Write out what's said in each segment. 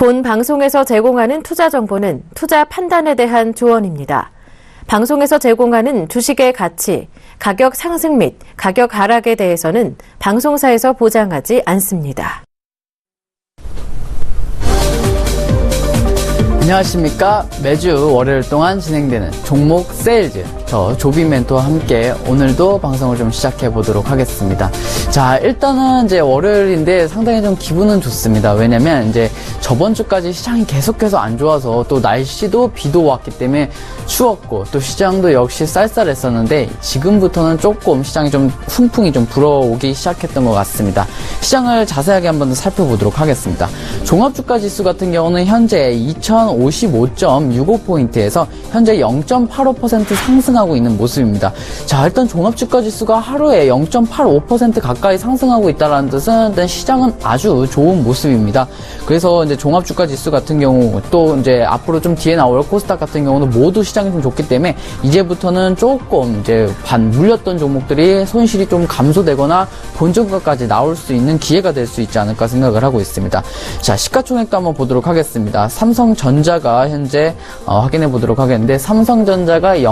본 방송에서 제공하는 투자 정보는 투자 판단에 대한 조언입니다. 방송에서 제공하는 주식의 가치, 가격 상승 및 가격 하락에 대해서는 방송사에서 보장하지 않습니다. 안녕하십니까. 매주 월요일 동안 진행되는 종목 세일즈. 저 조비 멘토와 함께 오늘도 방송을 좀 시작해 보도록 하겠습니다. 자, 일단은 이제 월요일인데 상당히 좀 기분은 좋습니다. 왜냐면 이제 저번 주까지 시장이 계속해서 안 좋아서 또 날씨도 비도 왔기 때문에 추웠고 또 시장도 역시 쌀쌀했었는데 지금부터는 조금 시장이 좀 훈풍이 좀 불어오기 시작했던 것 같습니다. 시장을 자세하게 한번 살펴보도록 하겠습니다. 종합주가 지수 같은 경우는 현재 2055.65포인트에서 현재 0.85% 상승 하고 있는 모습입니다. 자, 일단 종합주가 지수가 하루에 0.85% 가까이 상승하고 있다는 뜻은 일단 시장은 아주 좋은 모습입니다. 그래서 이제 종합주가 지수 같은 경우 또 이제 앞으로 좀 뒤에 나올 코스닥 같은 경우는 모두 시장이 좀 좋기 때문에 이제부터는 조금 이제 반 물렸던 종목들이 손실이 좀 감소되거나 본전가까지 나올 수 있는 기회가 될 수 있지 않을까 생각을 하고 있습니다. 자, 시가총액도 한번 보도록 하겠습니다. 삼성전자가 현재 어, 확인해 보도록 하겠는데 삼성전자가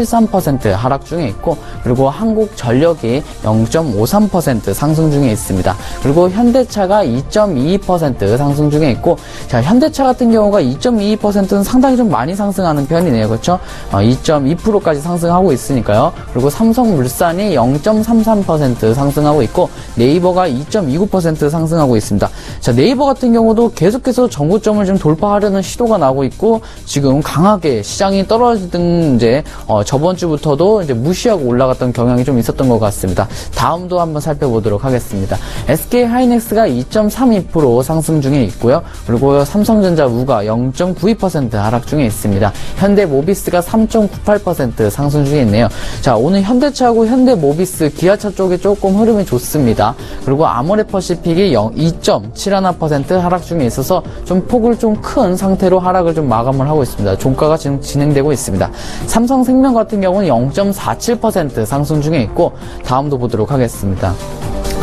0.13% 하락 중에 있고 그리고 한국전력이 0.53% 상승 중에 있습니다. 그리고 현대차가 2.22% 상승 중에 있고 자, 현대차 같은 경우가 2.22%는 상당히 좀 많이 상승하는 편이네요. 그렇죠? 어, 2.2%까지 상승하고 있으니까요. 그리고 삼성물산이 0.33% 상승하고 있고 네이버가 2.29% 상승하고 있습니다. 자, 네이버 같은 경우도 계속해서 정고점을 좀 돌파하려는 시도가 나오고 있고 지금 강하게 시장이 떨어지던 이제 어, 저번 주부터도 이제 무시하고 올라갔던 경향이 좀 있었던 것 같습니다. 다음도 한번 살펴보도록 하겠습니다. SK 하이닉스가 2.32% 상승 중에 있고요. 그리고 삼성전자 우가 0.92% 하락 중에 있습니다. 현대 모비스가 3.98% 상승 중에 있네요. 자, 오늘 현대차하고 현대 모비스 기아차 쪽에 조금 흐름이 좋습니다. 그리고 아모레퍼시픽이 2.71% 하락 중에 있어서 좀 폭을 좀 큰 상태로 하락을 좀 마감을 하고 있습니다. 종가가 지금 진행되고 있습니다. 삼성생명 같은 경우는 0.47% 상승 중에 있고 다음도 보도록 하겠습니다.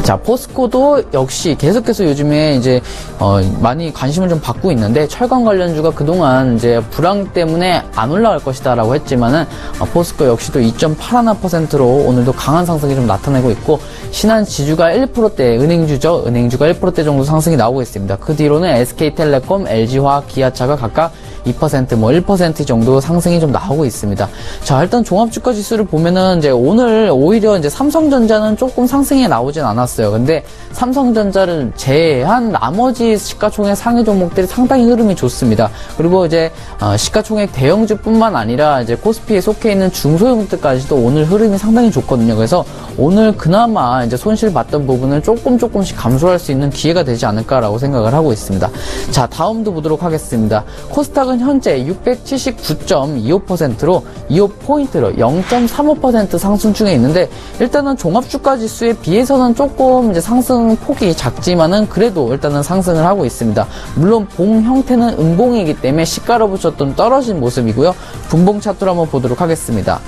자, 포스코도 역시 계속해서 요즘에 이제 어, 많이 관심을 좀 받고 있는데 철강 관련주가 그동안 이제 불황 때문에 안 올라갈 것이다라고 했지만은 어, 포스코 역시도 2.81%로 오늘도 강한 상승이 좀 나타내고 있고 신한 지주가 1%대 은행주죠. 은행주가 1%대 정도 상승이 나오고 있습니다. 그 뒤로는 SK텔레콤, LG화학, 기아차가 각각 2%, 뭐 1% 정도 상승이 좀 나오고 있습니다. 자, 일단 종합 주가 지수를 보면은 이제 오늘 오히려 이제 삼성전자는 조금 상승이 나오진 않았어요. 근데 삼성전자를 제외한 나머지 시가총액 상위 종목들이 상당히 흐름이 좋습니다. 그리고 이제 어, 시가총액 대형주뿐만 아니라 이제 코스피에 속해 있는 중소형주까지도 오늘 흐름이 상당히 좋거든요. 그래서 오늘 그나마 이제 손실 봤던 부분을 조금 조금씩 감소할 수 있는 기회가 되지 않을까라고 생각을 하고 있습니다. 자, 다음도 보도록 하겠습니다. 코스닥은 현재 679.25%로 25포인트로 0.35% 상승 중에 있는데 일단은 종합주가 지수에 비해서는 조금 이제 상승 폭이 작지만은 그래도 일단은 상승을 하고 있습니다. 물론 봉 형태는 음봉이기 때문에 시가로부터 좀 떨어진 모습이고요. 분봉 차트로 한번 보도록 하겠습니다.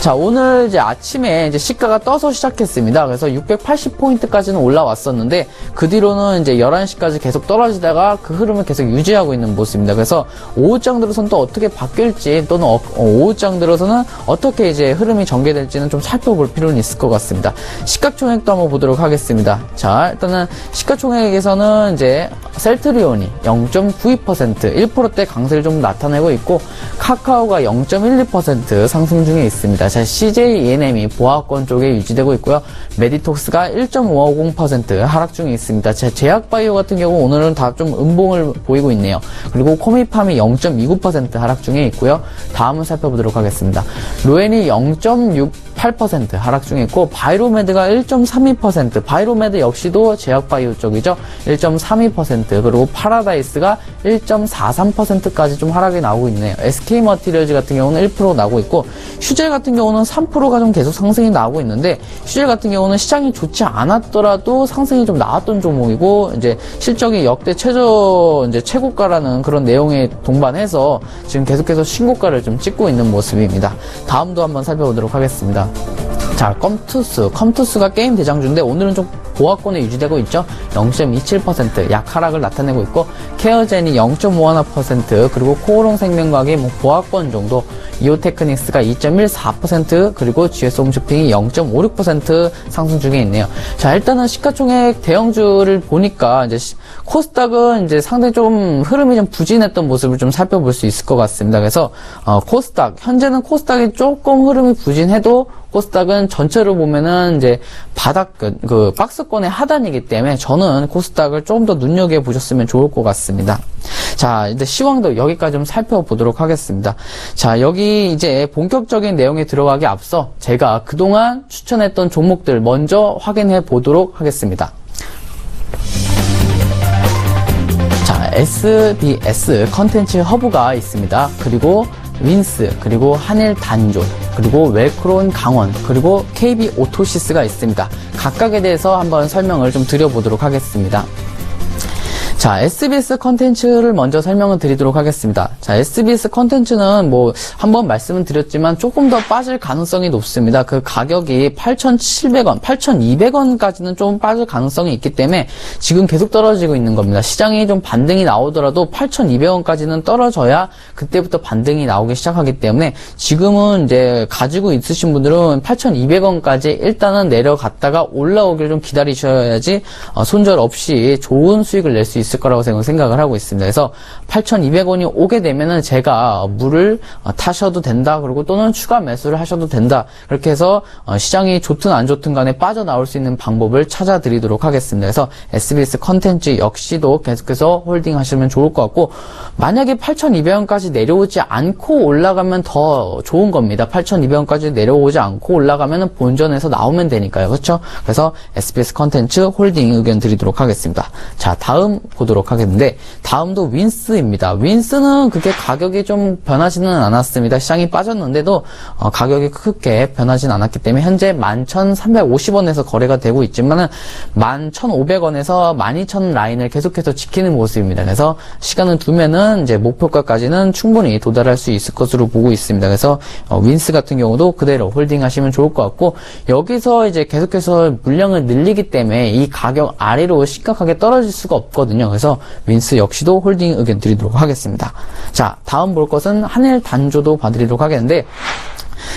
자, 오늘 이제 아침에 이제 시가가 떠서 시작했습니다. 그래서 680포인트까지는 올라왔었는데, 그 뒤로는 이제 11시까지 계속 떨어지다가 그 흐름을 계속 유지하고 있는 모습입니다. 그래서 오후장 들어서는 또 어떻게 바뀔지, 또는 어, 오후장 들어서는 어떻게 이제 흐름이 전개될지는 좀 살펴볼 필요는 있을 것 같습니다. 시가총액도 한번 보도록 하겠습니다. 자, 일단은 시가총액에서는 이제 셀트리온이 0.92%, 1%대 강세를 좀 나타내고 있고, 카카오가 0.12% 상승 중에 있습니다. 자, CJ ENM이 보합권 쪽에 유지되고 있고요. 메디톡스가 1.550% 하락 중에 있습니다. 자, 제약바이오 같은 경우 오늘은 다 좀 음봉을 보이고 있네요. 그리고 코미팜이 0.29% 하락 중에 있고요. 다음은 살펴보도록 하겠습니다. 로엔이 0.6 8% 하락 중에 있고 바이로메드가 1.32% 바이로메드 역시도 제약바이오 쪽이죠. 1.32% 그리고 파라다이스가 1.43%까지 좀 하락이 나오고 있네요. SK머티리얼즈 같은 경우는 1% 나오고 있고 휴젤 같은 경우는 3%가 좀 계속 상승이 나오고 있는데 휴젤 같은 경우는 시장이 좋지 않았더라도 상승이 좀 나왔던 종목이고 이제 실적이 역대 최저 이제 최고가라는 그런 내용에 동반해서 지금 계속해서 신고가를 좀 찍고 있는 모습입니다. 다음도 한번 살펴보도록 하겠습니다 자, 컴투스. 컴투스가 게임 대장주인데 오늘은 좀 보합권에 유지되고 있죠. 0.27% 약 하락을 나타내고 있고 케어젠이 0.51% 그리고 코오롱 생명과학이 뭐 보합권 정도 이오테크닉스가 2.14% 그리고 GS 홈쇼핑이 0.56% 상승 중에 있네요. 자 일단은 시가총액 대형주를 보니까 이제 시- 코스닥은 이제 상당히 좀 흐름이 좀 부진했던 모습을 좀 살펴볼 수 있을 것 같습니다. 그래서 어, 코스닥 현재는 코스닥이 조금 흐름이 부진해도 코스닥은 전체로 보면은 이제 바닥 그, 그 박스 권의 하단이기 때문에 저는 코스닥을 조금 더 눈여겨 보셨으면 좋을 것 같습니다. 자, 이제 시황도 여기까지 좀 살펴보도록 하겠습니다. 자, 여기 이제 본격적인 내용에 들어가기 앞서 제가 그동안 추천했던 종목들 먼저 확인해 보도록 하겠습니다. 자, SBS 컨텐츠 허브가 있습니다. 그리고 윈스, 그리고 한일 단조, 그리고 웰크론 강원, 그리고 KB 오토시스가 있습니다. 각각에 대해서 한번 설명을 좀 드려보도록 하겠습니다. 자, SBS 컨텐츠를 먼저 설명을 드리도록 하겠습니다. 자, SBS 컨텐츠는 뭐, 한번 말씀을 드렸지만 조금 더 빠질 가능성이 높습니다. 그 가격이 8,700원, 8,200원까지는 좀 빠질 가능성이 있기 때문에 지금 계속 떨어지고 있는 겁니다. 시장이 좀 반등이 나오더라도 8,200원까지는 떨어져야 그때부터 반등이 나오기 시작하기 때문에 지금은 이제 가지고 있으신 분들은 8,200원까지 일단은 내려갔다가 올라오기를 좀 기다리셔야지 어, 손절 없이 좋은 수익을 낼 수 있을 거라고 생각- 생각을 하고 있습니다. 그래서 8,200원이 오게 되면은 제가 물을 어, 타셔도 된다. 그리고 또는 추가 매수를 하셔도 된다. 그렇게 해서 어, 시장이 좋든 안 좋든 간에 빠져나올 수 있는 방법을 찾아드리도록 하겠습니다. 그래서 SBS 컨텐츠 역시도 계속해서 홀딩 하시면 좋을 것 같고 만약에 8,200원까지 내려오지 않고 올라가면 더 좋은 겁니다. 8,200원까지 내려오지 않고 올라가면 본전에서 나오면 되니까요. 그렇죠? 그래서 SBS 컨텐츠 홀딩 의견 드리도록 하겠습니다. 자, 다음 보 도록 하겠는데 다음도 윈스입니다. 윈스는 그렇게 가격이 좀 변하지는 않았습니다. 시장이 빠졌는데도 어, 가격이 크게 변하진 않았기 때문에 현재 11,350원에서 거래가 되고 있지만은 11,500원에서 12,000 라인을 계속해서 지키는 모습입니다. 그래서 시간을 두면은 이제 목표가까지는 충분히 도달할 수 있을 것으로 보고 있습니다. 그래서 어, 윈스 같은 경우도 그대로 홀딩하시면 좋을 것 같고 여기서 이제 계속해서 물량을 늘리기 때문에 이 가격 아래로 심각하게 떨어질 수가 없거든요. 그래서 윈스 역시도 홀딩 의견 드리도록 하겠습니다. 자, 다음 볼 것은 한일 단조도 봐드리도록 하겠는데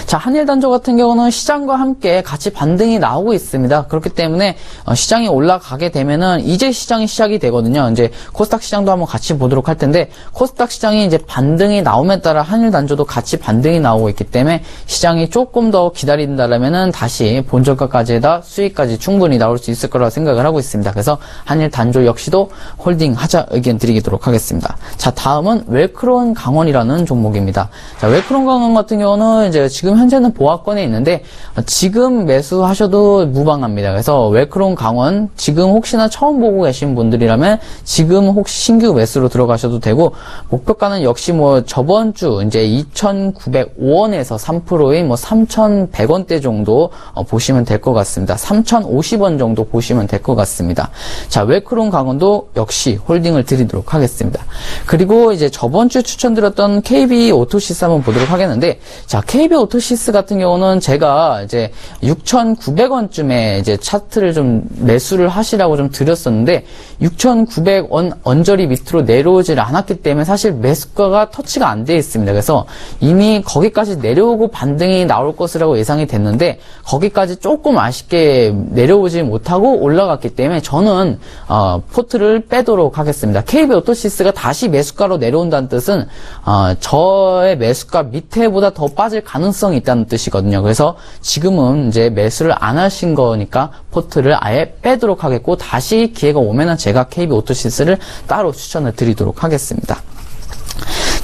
자, 한일 단조 같은 경우는 시장과 함께 같이 반등이 나오고 있습니다. 그렇기 때문에 어, 시장이 올라가게 되면은 이제 시장이 시작이 되거든요. 이제 코스닥 시장도 한번 같이 보도록 할 텐데 코스닥 시장이 이제 반등이 나옴에 따라 한일 단조도 같이 반등이 나오고 있기 때문에 시장이 조금 더 기다린다라면은 다시 본저가까지에다 수익까지 충분히 나올 수 있을 거라고 생각을 하고 있습니다. 그래서 한일 단조 역시도 홀딩 하자 의견 드리도록 하겠습니다. 자, 다음은 웰크론 강원이라는 종목입니다. 자, 웰크론 강원 같은 경우는 이제 지금 현재는 보합권에 있는데 어, 지금 매수하셔도 무방합니다. 그래서 웰크론 강원 지금 혹시나 처음 보고 계신 분들이라면 지금 혹시 신규 매수로 들어가셔도 되고 목표가는 역시 뭐 저번 주 이제 2,905원에서 3%인 뭐 3,100원대 정도 어, 보시면 될 것 같습니다. 3,050원 정도 보시면 될 것 같습니다. 자, 웰크론 강원도 역시 홀딩을 드리도록 하겠습니다. 그리고 이제 저번 주 추천드렸던 KB 오토시스 한번 보도록 하겠는데 자, KB 오토시스 같은 경우는 제가 이제 6,900원쯤에 이제 차트를 좀 매수를 하시라고 좀 드렸었는데 6,900원 언저리 밑으로 내려오질 않았기 때문에 사실 매수가가 터치가 안 돼 있습니다. 그래서 이미 거기까지 내려오고 반등이 나올 것이라고 예상이 됐는데 거기까지 조금 아쉽게 내려오지 못하고 올라갔기 때문에 저는 어, 포트를 빼도록 하겠습니다. KB 오토시스가 다시 매수가로 내려온다는 뜻은 어, 저의 매수가 밑에보다 더 빠질 가능성이 있다는 뜻이거든요. 그래서 지금은 이제 매수를 안 하신 거니까 포트를 아예 빼도록 하겠고 다시 기회가 오면은 제가 KB 오토시스를 따로 추천을 드리도록 하겠습니다.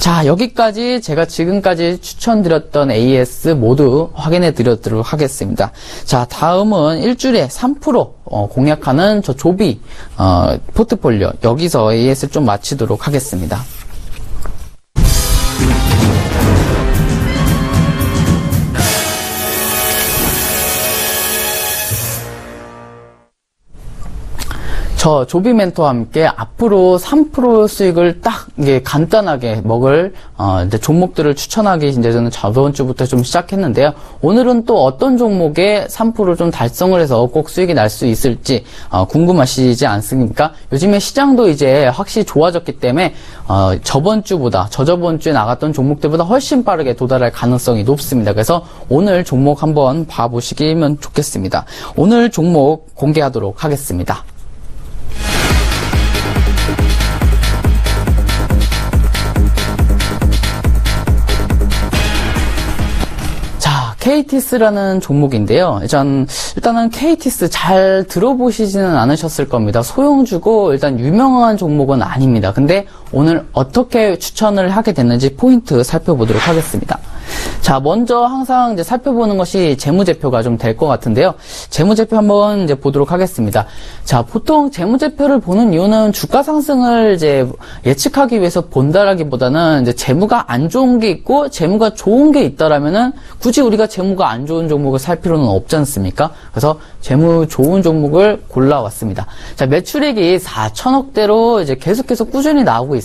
자, 여기까지 제가 지금까지 추천드렸던 AS 모두 확인해 드리도록 하겠습니다. 자, 다음은 일주일에 3% 어, 공략하는 저 조비 어, 포트폴리오 여기서 AS를 좀 마치도록 하겠습니다. 저 조비 멘토와 함께 앞으로 3% 수익을 딱 이게 간단하게 먹을 어, 이제 종목들을 추천하기 이제 저는 저번 주부터 좀 시작했는데요. 오늘은 또 어떤 종목에 3%좀 달성을 해서 꼭 수익이 날 수 있을지 어, 궁금하시지 않습니까? 요즘에 시장도 이제 확실히 좋아졌기 때문에 어, 저번 주보다 저저번 주에 나갔던 종목들보다 훨씬 빠르게 도달할 가능성이 높습니다. 그래서 오늘 종목 한번 봐보시면 좋겠습니다. 오늘 종목 공개하도록 하겠습니다. KTS라는 종목인데요. 일단, 일단은 KTS 잘 들어보시지는 않으셨을 겁니다. 소형주고, 일단 유명한 종목은 아닙니다. 근데 오늘 어떻게 추천을 하게 됐는지 포인트 살펴보도록 하겠습니다. 자, 먼저 항상 이제 살펴보는 것이 재무제표가 좀 될 것 같은데요. 재무제표 한번 이제 보도록 하겠습니다. 자, 보통 재무제표를 보는 이유는 주가 상승을 이제 예측하기 위해서 본다라기보다는 이제 재무가 안 좋은 게 있고 재무가 좋은 게 있다라면은 굳이 우리가 재무가 안 좋은 종목을 살 필요는 없지 않습니까? 그래서 재무 좋은 종목을 골라왔습니다. 자, 매출액이 4천억대로 이제 계속해서 꾸준히 나오고 있습니다.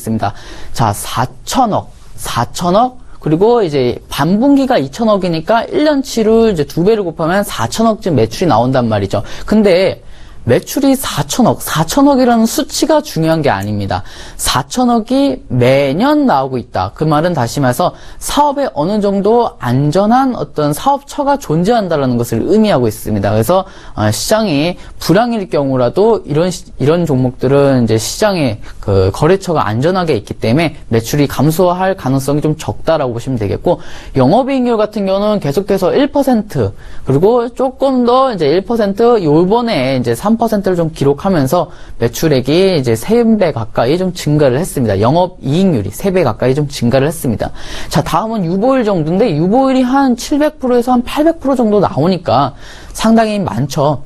자, 4천억, 4천억, 그리고 이제 반분기가 2천억이니까 1년치로 이제 두 배를 곱하면 4천억쯤 매출이 나온단 말이죠. 근데 매출이 4천억, 4천억이라는 수치가 중요한 게 아닙니다. 4천억이 매년 나오고 있다. 그 말은 다시 말해서 사업에 어느 정도 안전한 어떤 사업처가 존재한다는 것을 의미하고 있습니다. 그래서 어, 시장이 불황일 경우라도 이런 시- 이런 종목들은 이제 시장에 그 거래처가 안전하게 있기 때문에 매출이 감소할 가능성이 좀 적다라고 보시면 되겠고 영업이익률 같은 경우는 계속해서 1% 그리고 조금 더 이제 1% 요번에 이제 3%를 좀 기록하면서 매출액이 이제 3배 가까이 좀 증가를 했습니다. 영업 이익률이 3배 가까이 좀 증가를 했습니다. 자, 다음은 유보일 정도인데 유보일이 한 700%에서 한 800% 정도 나오니까 상당히 많죠.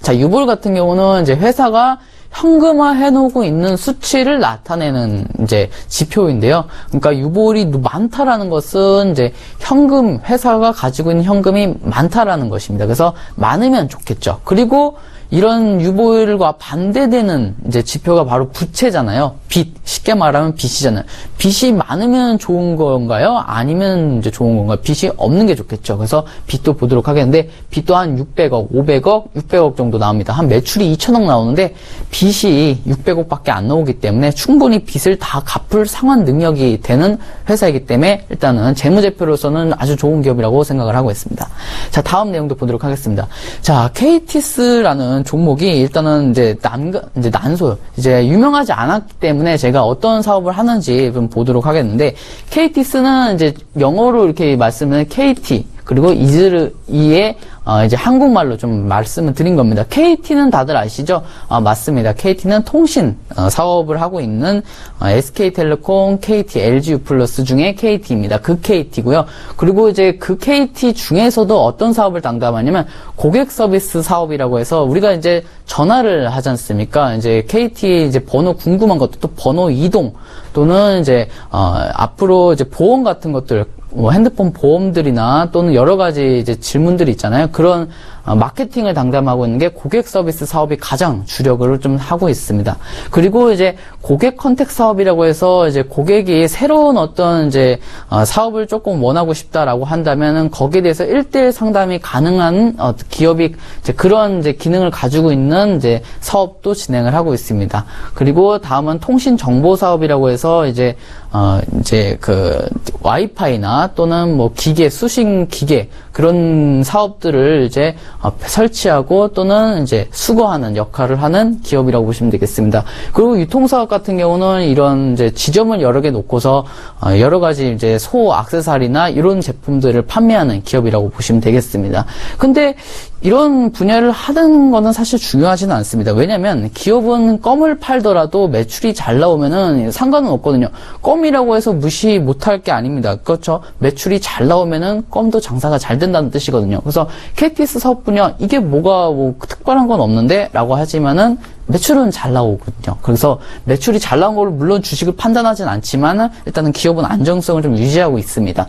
자, 유볼 같은 경우는 이제 회사가 현금화 해놓고 있는 수치를 나타내는 이제 지표인데요. 그러니까 유보율이 많다라는 것은 이제 현금 회사가 가지고 있는 현금이 많다라는 것입니다. 그래서 많으면 좋겠죠. 그리고 이런 유보율과 반대되는 이제 지표가 바로 부채잖아요. 빚 쉽게 말하면 빚이잖아요. 빚이 많으면 좋은 건가요? 아니면 이제 좋은 건가요? 빚이 없는 게 좋겠죠. 그래서 빚도 보도록 하겠는데 빚도 한 600억, 500억, 600억 정도 나옵니다. 한 매출이 2천억 나오는데 빚이 600억 밖에 안 나오기 때문에 충분히 빚을 다 갚을 상환 능력이 되는 회사이기 때문에 일단은 재무제표로서는 아주 좋은 기업이라고 생각을 하고 있습니다. 자 다음 내용도 보도록 하겠습니다. 자 KTS라는 종목이 일단은 이제 난 이제 난소 이제 유명하지 않았기 때문에 제가 어떤 사업을 하는지 좀 보도록 하겠는데 KTS는 이제 영어로 이렇게 말씀을 KT 그리고 이즈르 이의 어, 이제 한국말로 좀 말씀을 드린 겁니다. KT는 다들 아시죠? 아, 맞습니다. KT는 통신 어, 사업을 하고 있는 어, SK텔레콤, KT, LGU 플러스 중에 KT입니다. 그 KT고요. 그리고 이제 그 KT 중에서도 어떤 사업을 담당하냐면 고객 서비스 사업이라고 해서 우리가 이제 전화를 하지 않습니까? 이제 KT 이제 번호 궁금한 것도 또 번호 이동 또는 이제 어, 앞으로 이제 보험 같은 것들 뭐 핸드폰 보험들이나 또는 여러 가지 이제 질문들이 있잖아요. 그런 어, 마케팅을 담당하고 있는 게 고객 서비스 사업이 가장 주력을 좀 하고 있습니다. 그리고 이제 고객 컨택 사업이라고 해서 이제 고객이 새로운 어떤 이제 어, 사업을 조금 원하고 싶다라고 한다면은 거기에 대해서 1대1 상담이 가능한 어, 기업이 이제 그런 이제 기능을 가지고 있는 이제 사업도 진행을 하고 있습니다. 그리고 다음은 통신 정보 사업이라고 해서 이제 어 이제 그 와이파이나 또는 뭐 기계 수신 기계 그런 사업들을 이제 어, 설치하고 또는 이제 수거하는 역할을 하는 기업이라고 보시면 되겠습니다. 그리고 유통사업 같은 경우는 이런 이제 지점을 여러 개 놓고서 어, 여러 가지 이제 소 악세사리나 이런 제품들을 판매하는 기업이라고 보시면 되겠습니다. 근데 이런 분야를 하는 거는 사실 중요하지는 않습니다. 왜냐면 기업은 껌을 팔더라도 매출이 잘 나오면은 상관은 없거든요. 껌이라고 해서 무시 못할 게 아닙니다. 그렇죠? 매출이 잘 나오면은 껌도 장사가 잘 된다는 뜻이거든요. 그래서 KTS 사업 분야 이게 뭐가 뭐 특별한 건 없는데 라고 하지만은 매출은 잘 나오거든요. 그래서 매출이 잘 나온 걸 물론 주식을 판단하진 않지만은 일단은 기업은 안정성을 좀 유지하고 있습니다.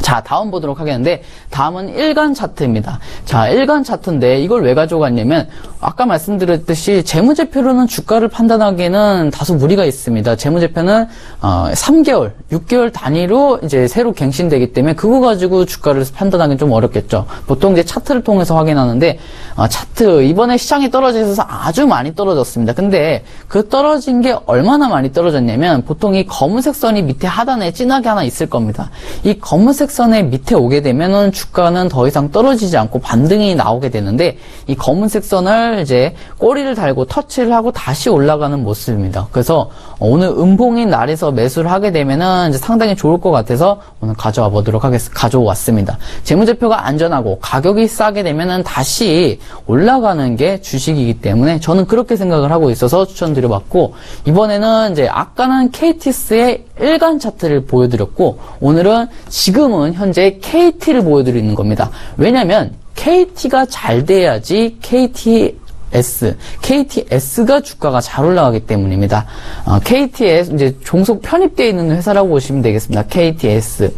자, 다음 보도록 하겠는데, 다음은 일간 차트입니다. 자, 일간 차트인데, 이걸 왜 가져갔냐면, 아까 말씀드렸듯이, 재무제표로는 주가를 판단하기에는 다소 무리가 있습니다. 재무제표는, 어, 3개월, 6개월 단위로 이제 새로 갱신되기 때문에, 그거 가지고 주가를 판단하기는 좀 어렵겠죠. 보통 이제 차트를 통해서 확인하는데, 어, 차트, 이번에 시장이 떨어져서 아주 많이 떨어졌습니다. 근데, 그 떨어진 게 얼마나 많이 떨어졌냐면, 보통 이 검은색 선이 밑에 하단에 진하게 하나 있을 겁니다. 이 검은색 선의 밑에 오게 되면은 주가는 더 이상 떨어지지 않고 반등이 나오게 되는데 이 검은색 선을 이제 꼬리를 달고 터치를 하고 다시 올라가는 모습입니다. 그래서 오늘 음봉인 날에서 매수를 하게 되면은 이제 상당히 좋을 것 같아서 오늘 가져와 보도록 하겠습니다. 가져왔습니다. 재무제표가 안전하고 가격이 싸게 되면은 다시 올라가는 게 주식이기 때문에 저는 그렇게 생각을 하고 있어서 추천드려봤고 이번에는 이제 아까는 KTS의 일간 차트를 보여드렸고 오늘은 지금은 현재 KT를 보여드리는 겁니다. 왜냐하면 KT가 잘 돼야지 KT S, KTS가 주가가 잘 올라가기 때문입니다. 어, KTS 이제 종속 편입되어 있는 회사라고 보시면 되겠습니다. KTS.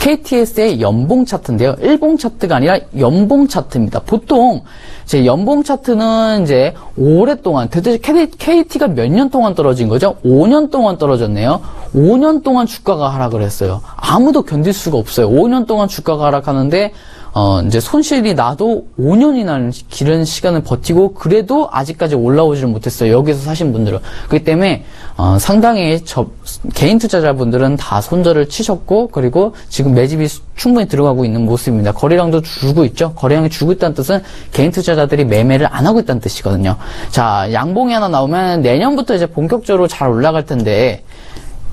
KTS의 연봉 차트인데요. 일봉 차트가 아니라 연봉 차트입니다. 보통 이제 연봉 차트는 이제 오랫동안 도대체 KT가 몇 년 동안 떨어진 거죠? 5년 동안 떨어졌네요. 5년 동안 주가가 하락을 했어요. 아무도 견딜 수가 없어요. 5년 동안 주가가 하락하는데 어, 이제 손실이 나도 5년이나 길은 시간을 버티고 그래도 아직까지 올라오지를 못했어요. 여기서 사신 분들은. 그렇기 때문에 어, 상당히 저 개인 투자자분들은 다 손절을 치셨고 그리고 지금 매집이 수- 충분히 들어가고 있는 모습입니다. 거래량도 줄고 있죠. 거래량이 줄고 있다는 뜻은 개인 투자자들이 매매를 안 하고 있다는 뜻이거든요. 자, 양봉이 하나 나오면 내년부터 이제 본격적으로 잘 올라갈 텐데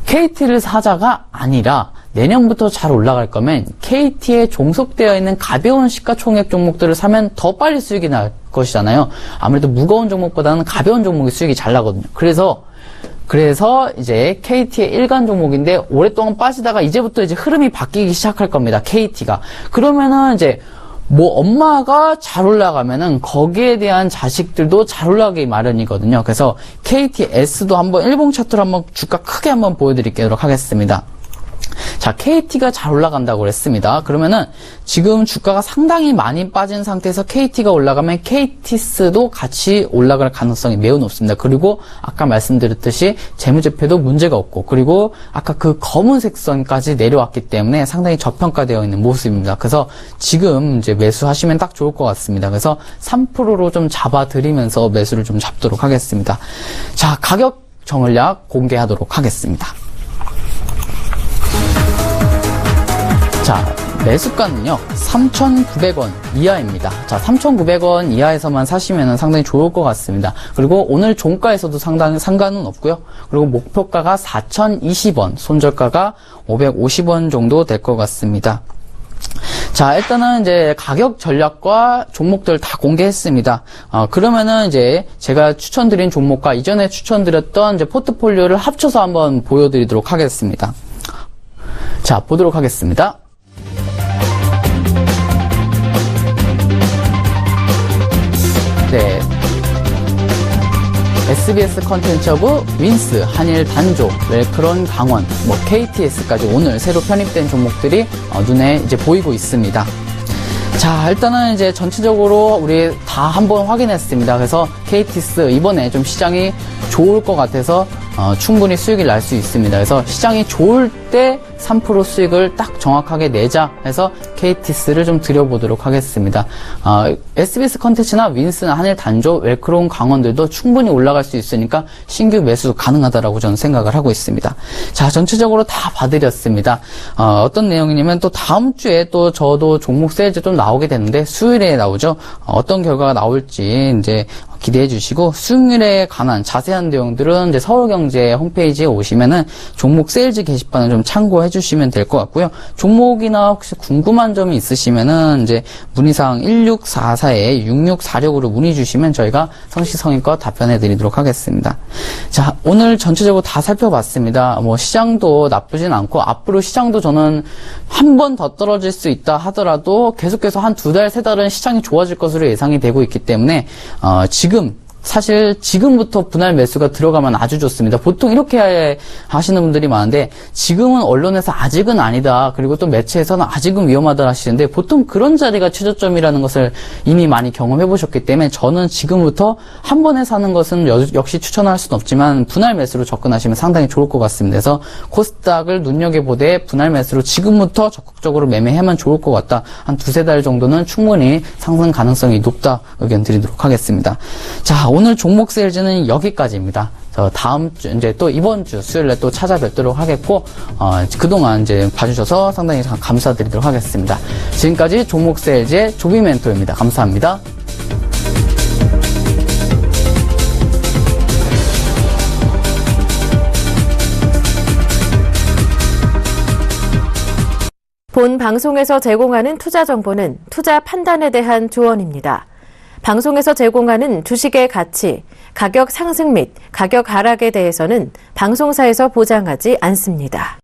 KT를 사자가 아니라 내년부터 잘 올라갈 거면 KT에 종속되어 있는 가벼운 시가총액 종목들을 사면 더 빨리 수익이 날 것이잖아요. 아무래도 무거운 종목보다는 가벼운 종목이 수익이 잘 나거든요. 그래서 그래서 이제 KT의 일간 종목인데 오랫동안 빠지다가 이제부터 이제 흐름이 바뀌기 시작할 겁니다. KT가. 그러면은 이제 뭐 엄마가 잘 올라가면은 거기에 대한 자식들도 잘 올라가기 마련이거든요. 그래서 KTS도 한번 일봉 차트로 한번 주가 크게 한번 보여드리도록 하겠습니다. 자, KT가 잘 올라간다고 그랬습니다. 그러면은 지금 주가가 상당히 많이 빠진 상태에서 KT가 올라가면 KTS도 같이 올라갈 가능성이 매우 높습니다. 그리고 아까 말씀드렸듯이 재무제표도 문제가 없고 그리고 아까 그 검은색 선까지 내려왔기 때문에 상당히 저평가되어 있는 모습입니다. 그래서 지금 이제 매수하시면 딱 좋을 것 같습니다. 그래서 3%로 좀 잡아드리면서 매수를 좀 잡도록 하겠습니다. 자, 가격 정을약 공개하도록 하겠습니다. 자, 매수가는요, 3,900원 이하입니다. 자, 3,900원 이하에서만 사시면 상당히 좋을 것 같습니다. 그리고 오늘 종가에서도 상당히 상관은 없고요. 그리고 목표가가 4,020원, 손절가가 550원 정도 될 것 같습니다. 자, 일단은 이제 가격 전략과 종목들 다 공개했습니다. 어, 그러면은 이제 제가 추천드린 종목과 이전에 추천드렸던 이제 포트폴리오를 합쳐서 한번 보여드리도록 하겠습니다. 자, 보도록 하겠습니다. 네. SBS 컨텐츠하고 윈스, 한일 단조, 웰크론 강원, 뭐 KTS까지 오늘 새로 편입된 종목들이 어, 눈에 이제 보이고 있습니다. 자, 일단은 이제 전체적으로 우리 다 한번 확인했습니다. 그래서 KTS 이번에 좀 시장이 좋을 것 같아서 어, 충분히 수익이 날수 있습니다. 그래서 시장이 좋을 때 3% 수익을 딱 정확하게 내자 해서 KTS를 좀 드려보도록 하겠습니다. 어, SBS 컨텐츠나 윈스나 한일 단조, 웰크론 강원들도 충분히 올라갈 수 있으니까 신규 매수 가능하다라고 저는 생각을 하고 있습니다. 자, 전체적으로 다 봐드렸습니다. 어, 떤 내용이냐면 또 다음 주에 또 저도 종목 세일즈 좀 나오게 되는데 수요일에 나오죠. 어, 떤 결과가 나올지 이제 기대해 주시고 수익률에 관한 자세한 내용들은 이제 서울경제 홈페이지에 오시면은 종목 세일즈 게시판을 좀 참고해 주시면 될 것 같고요. 종목이나 혹시 궁금한 점이 있으시면은 이제 문의사항 1644에 6646으로 문의 주시면 저희가 성시성의껏 답변해 드리도록 하겠습니다. 자, 오늘 전체적으로 다 살펴봤습니다. 뭐 시장도 나쁘진 않고 앞으로 시장도 저는 한 번 더 떨어질 수 있다 하더라도 계속해서 한 두 달, 세 달은 시장이 좋아질 것으로 예상이 되고 있기 때문에 어, 지금 사실 지금부터 분할 매수가 들어가면 아주 좋습니다. 보통 이렇게 하시는 분들이 많은데 지금은 언론에서 아직은 아니다. 그리고 또 매체에서는 아직은 위험하다 하시는데 보통 그런 자리가 최저점이라는 것을 이미 많이 경험해 보셨기 때문에 저는 지금부터 한 번에 사는 것은 여- 역시 추천할 수는 없지만 분할 매수로 접근하시면 상당히 좋을 것 같습니다. 그래서 코스닥을 눈여겨보되 분할 매수로 지금부터 적극적으로 매매하면 좋을 것 같다. 한 두세 달 정도는 충분히 상승 가능성이 높다 의견 드리도록 하겠습니다. 자, 오늘 종목 세일즈는 여기까지입니다. 저 다음 주, 이제 또 이번 주 수요일에 또 찾아뵙도록 하겠고, 어, 그동안 이제 봐주셔서 상당히 감사드리도록 하겠습니다. 지금까지 종목 세일즈의 조비 멘토입니다. 감사합니다. 본 방송에서 제공하는 투자 정보는 투자 판단에 대한 조언입니다. 방송에서 제공하는 주식의 가치, 가격 상승 및 가격 하락에 대해서는 방송사에서 보장하지 않습니다.